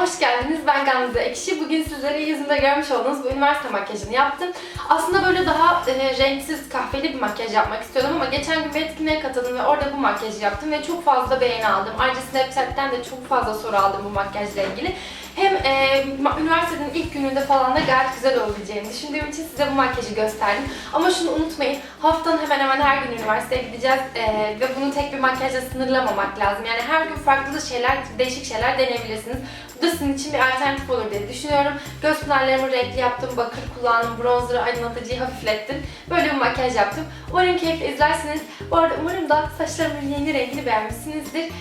hoş geldiniz. Ben Gamze Ekşi. Bugün sizlere yüzümde görmüş olduğunuz bu üniversite makyajını yaptım. Aslında böyle daha e, renksiz, kahveli bir makyaj yapmak istiyordum ama geçen gün bir etkinliğe katıldım ve orada bu makyajı yaptım ve çok fazla beğeni aldım. Ayrıca Snapchat'ten de çok fazla soru aldım bu makyajla ilgili. Hem e, üniversitenin ilk gününde falan da gayet güzel olabileceğini düşündüğüm için size bu makyajı gösterdim. Ama şunu unutmayın, haftanın hemen hemen her gün üniversiteye gideceğiz e, ve bunu tek bir makyajla sınırlamamak lazım. Yani her gün farklı şeyler, değişik şeyler deneyebilirsiniz. Sizin için bir alternatif olur diye düşünüyorum. Göz pınarlarımı renkli yaptım, bakır kullandım, bronzer'ı, aydınlatıcıyı hafiflettim. Böyle bir makyaj yaptım. Umarım keyifle izlersiniz. Bu arada umarım da saçlarımın yeni rengini beğenmişsinizdir.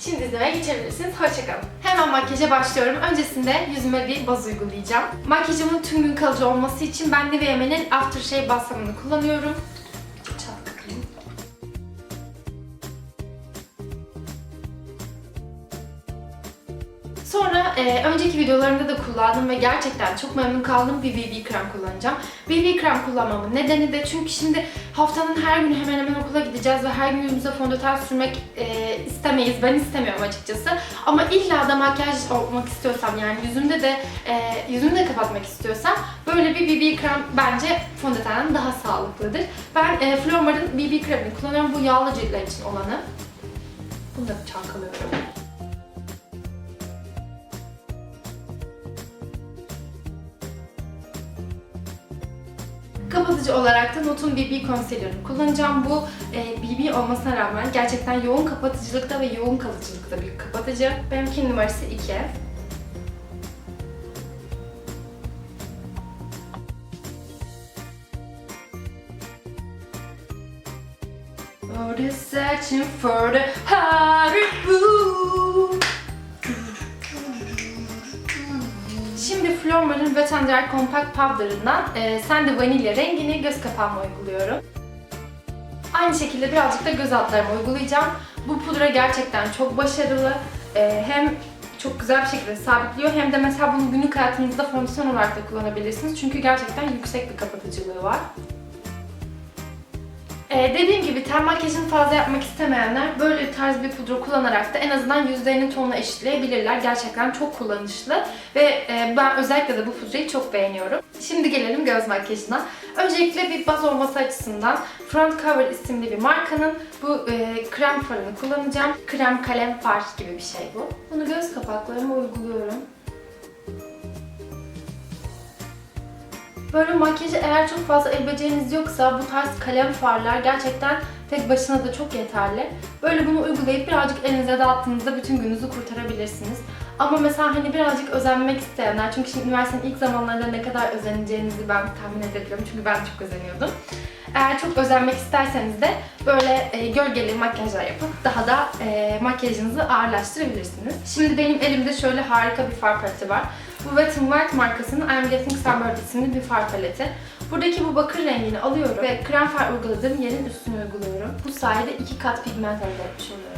Şimdi izlemeye geçebilirsiniz. Hoşçakalın. Hemen makyaja başlıyorum. Öncesinde yüzüme bir baz uygulayacağım. Makyajımın tüm gün kalıcı olması için ben Nivea Men'in Aftershave balsamını kullanıyorum. Sonra e, önceki videolarımda da kullandım ve gerçekten çok memnun kaldım bir BB krem kullanacağım. BB krem kullanmamın nedeni de çünkü şimdi haftanın her günü hemen hemen okula gideceğiz ve her gün yüzümüze fondöten sürmek e, istemeyiz. Ben istemiyorum açıkçası. Ama illa da makyaj olmak istiyorsam yani yüzümde de e, yüzümü de kapatmak istiyorsam böyle bir BB krem bence fondötenden daha sağlıklıdır. Ben e, Flormar'ın BB kremini kullanıyorum. Bu yağlı ciltler için olanı. Bunu da çalkalıyorum. Kapatıcı olarak da Notun BB Concealer'ını kullanacağım. Bu e, BB olmasına rağmen gerçekten yoğun kapatıcılıkta ve yoğun kalıcılıkta bir kapatıcı. Benimkinin numarası 2. Oh, the searching for the heart Şimdi Flormar'ın Wet n Dry Compact Powder'ından e, Sende Vanilya rengini göz kapağıma uyguluyorum. Aynı şekilde birazcık da göz altlarıma uygulayacağım. Bu pudra gerçekten çok başarılı. E, hem çok güzel bir şekilde sabitliyor hem de mesela bunu günlük hayatınızda fondöten olarak da kullanabilirsiniz. Çünkü gerçekten yüksek bir kapatıcılığı var. Ee, dediğim gibi ten makyajını fazla yapmak istemeyenler böyle tarz bir pudra kullanarak da en azından yüzlerinin tonunu eşitleyebilirler. Gerçekten çok kullanışlı ve e, ben özellikle de bu pudrayı çok beğeniyorum. Şimdi gelelim göz makyajına. Öncelikle bir baz olması açısından Front Cover isimli bir markanın bu e, krem farını kullanacağım. Krem kalem far gibi bir şey bu. Bunu göz kapaklarıma uyguluyorum. Böyle makyajı eğer çok fazla el beceriniz yoksa bu tarz kalem farlar gerçekten tek başına da çok yeterli. Böyle bunu uygulayıp birazcık elinize dağıttığınızda bütün gününüzü kurtarabilirsiniz. Ama mesela hani birazcık özenmek isteyenler, çünkü şimdi üniversitenin ilk zamanlarında ne kadar özeneceğinizi ben tahmin edebiliyorum çünkü ben çok özeniyordum. Eğer çok özenmek isterseniz de böyle e, gölgeli makyajlar yapıp daha da e, makyajınızı ağırlaştırabilirsiniz. Şimdi benim elimde şöyle harika bir far paleti var. Bu Wet n White markasının I'm Getting Sunburned isimli bir far paleti. Buradaki bu bakır rengini alıyorum ve krem far uyguladığım yerin üstüne uyguluyorum. Bu sayede iki kat pigment elde etmiş oluyorum.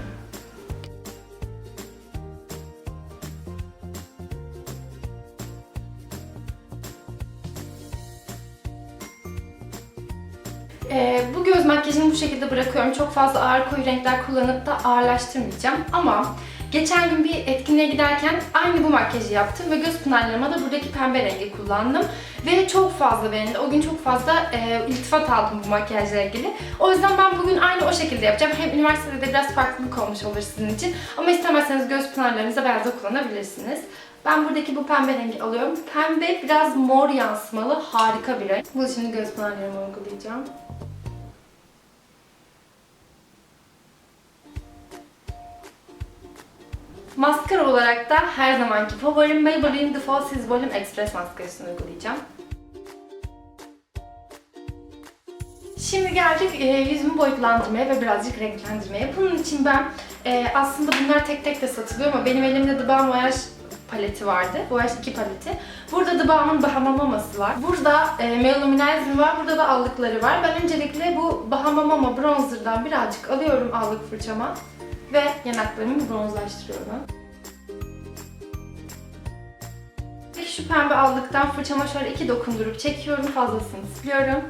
Ee, bu göz makyajını bu şekilde bırakıyorum. Çok fazla ağır koyu renkler kullanıp da ağırlaştırmayacağım. Ama geçen gün bir etkinliğe giderken aynı bu makyajı yaptım ve göz pınarlarıma da buradaki pembe rengi kullandım. Ve çok fazla beğenildi. O gün çok fazla e, iltifat aldım bu makyajla ilgili. O yüzden ben bugün aynı o şekilde yapacağım. Hem üniversitede de biraz farklılık olmuş olur sizin için. Ama istemezseniz göz pınarlarınıza beyaz da kullanabilirsiniz. Ben buradaki bu pembe rengi alıyorum. Pembe biraz mor yansımalı harika bir renk. Bu şimdi göz pınarlarıma uygulayacağım. Maskara olarak da her zamanki favorim Maybelline The Falsies Volume Express maskarasını uygulayacağım. Şimdi geldik e, yüzümü boyutlandırmaya ve birazcık renklendirmeye. Bunun için ben e, aslında bunlar tek tek de satılıyor ama benim elimde The Balm Voyage paleti vardı. Voyage 2 paleti. Burada The Balm'ın Bahama Maması var. Burada e, Meluminizing var. Burada da allıkları var. Ben öncelikle bu Bahama Mama bronzer'dan birazcık alıyorum allık fırçama ve yanaklarımı bronzlaştırıyorum. Peki şu pembe aldıktan fırçama şöyle iki dokundurup çekiyorum. Fazlasını siliyorum.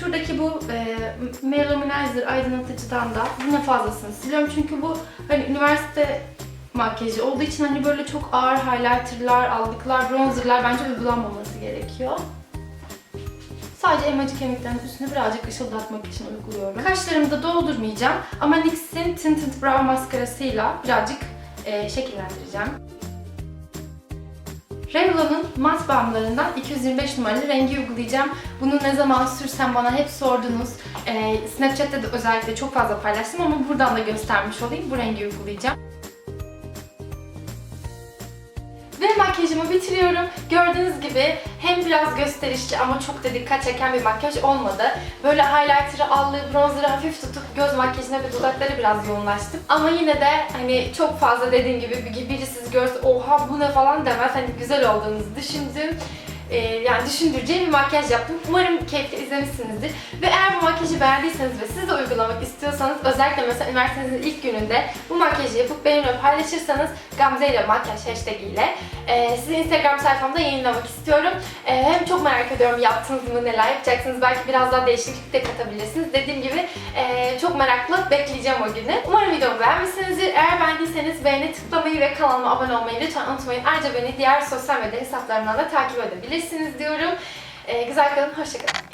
Şuradaki bu e, Melominizer aydınlatıcıdan da yine fazlasını siliyorum. Çünkü bu hani üniversite makyajı olduğu için hani böyle çok ağır highlighterlar, allıklar, bronzerlar bence uygulanmaması gerekiyor. Sadece elmacık kemiklerinin üstüne birazcık ışıldatmak için uyguluyorum. Kaşlarımı da doldurmayacağım ama NYX'in Tinted Brow maskarasıyla birazcık e, şekillendireceğim. Revlon'un mat balmlarından 225 numaralı rengi uygulayacağım. Bunu ne zaman sürsem bana hep sordunuz. Ee, Snapchat'te de özellikle çok fazla paylaştım ama buradan da göstermiş olayım. Bu rengi uygulayacağım. Makyajımı bitiriyorum. Gördüğünüz gibi hem biraz gösterişli ama çok da dikkat çeken bir makyaj olmadı. Böyle highlighter'ı, allığı, bronzer'ı hafif tutup göz makyajına ve dudaklara biraz yoğunlaştım. Ama yine de hani çok fazla dediğim gibi bir- biri sizi görse oha bu ne falan demez. Hani güzel olduğunuzu düşündüm. Ee, yani düşündüreceğim bir makyaj yaptım. Umarım keyifli izlemişsinizdir. Ve eğer bu makyajı beğendiyseniz ve siz de uygulamak istiyorsanız özellikle mesela üniversitenizin ilk gününde bu makyajı yapıp benimle paylaşırsanız Gamze ile makyaj hashtag ile e, sizi Instagram sayfamda yayınlamak istiyorum. E, hem çok merak ediyorum yaptınız mı, neler yapacaksınız. Belki biraz daha değişiklik de katabilirsiniz. Dediğim gibi e, çok merakla bekleyeceğim o günü. Umarım videomu beğenmişsinizdir. Eğer beğendiyseniz beğeni tıklamayı ve kanalıma abone olmayı lütfen unutmayın. Ayrıca beni diğer sosyal medya hesaplarımdan da takip edebilirsiniz diyorum. E, güzel kalın, hoşçakalın.